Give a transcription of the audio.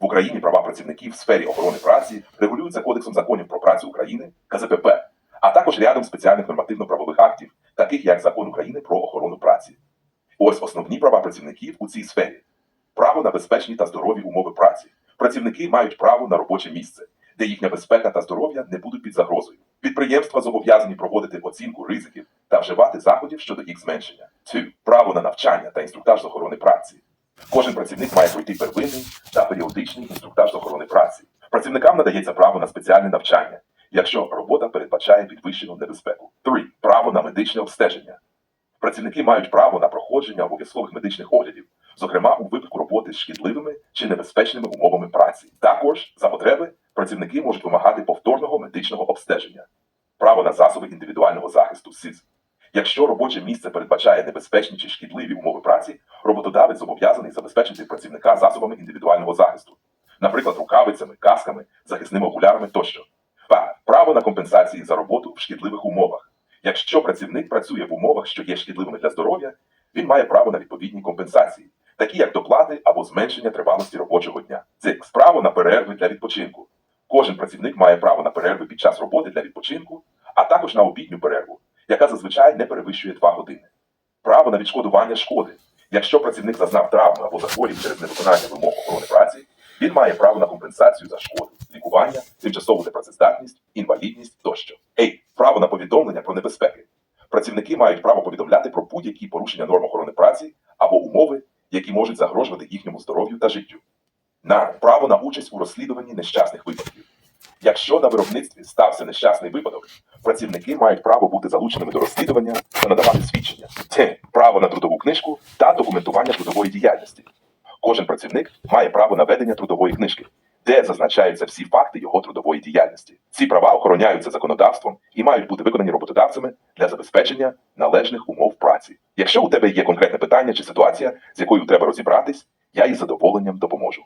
В Україні права працівників в сфері охорони праці регулюються Кодексом законів про працю України КЗПП, а також рядом спеціальних нормативно-правових актів, таких як Закон України про охорону праці. Ось основні права працівників у цій сфері: право на безпечні та здорові умови праці. Працівники мають право на робоче місце, де їхня безпека та здоров'я не будуть під загрозою. Підприємства зобов'язані проводити оцінку ризиків та вживати заходів щодо їх зменшення. 2. Право на навчання та інструктаж з охорони праці. Кожен працівник має пройти первинний та інструктаж з охорони праці. Працівникам надається право на спеціальне навчання, якщо робота передбачає підвищену небезпеку. 3. Право на медичне обстеження. Працівники мають право на проходження обов'язкових медичних оглядів, зокрема у випадку роботи з шкідливими чи небезпечними умовами праці. Також за потреби працівники можуть вимагати повторного медичного обстеження, право на засоби індивідуального захисту СИЗ. Якщо робоче місце передбачає небезпечні чи шкідливі умови праці, роботодавець зобов'язаний забезпечити працівника засобами індивідуального захисту, наприклад, рукавицями, касками, захисними окулярами тощо. Па- Право на компенсації за роботу в шкідливих умовах. Якщо працівник працює в умовах, що є шкідливими для здоров'я, він має право на відповідні компенсації, такі як доплати або зменшення тривалості робочого дня. Це право на перерви для відпочинку. Кожен працівник має право на перерви під час роботи для відпочинку, а також на обідню перерву, яка зазвичай не перевищує 2 години. Право на відшкодування шкоди. Якщо працівник зазнав травми або захворів через невиконання вимог охорони праці, він має право на компенсацію за шкоду, лікування, тимчасову непрацездатність, інвалідність тощо. Ей, право на повідомлення про небезпеки. Працівники мають право повідомляти про будь-які порушення норм охорони праці або умови, які можуть загрожувати їхньому здоров'ю та життю. На право на участь у розслідуванні нещасних випадків. Якщо на виробництві стався нещасний випадок, працівники мають право бути залученими до розслідування та надавати свідчення. Це право на трудову книжку та документування трудової діяльності. Кожен працівник має право на ведення трудової книжки, де зазначаються всі факти його трудової діяльності. Ці права охороняються законодавством і мають бути виконані роботодавцями для забезпечення належних умов праці. Якщо у тебе є конкретне питання чи ситуація, з якою треба розібратись, я із задоволенням допоможу.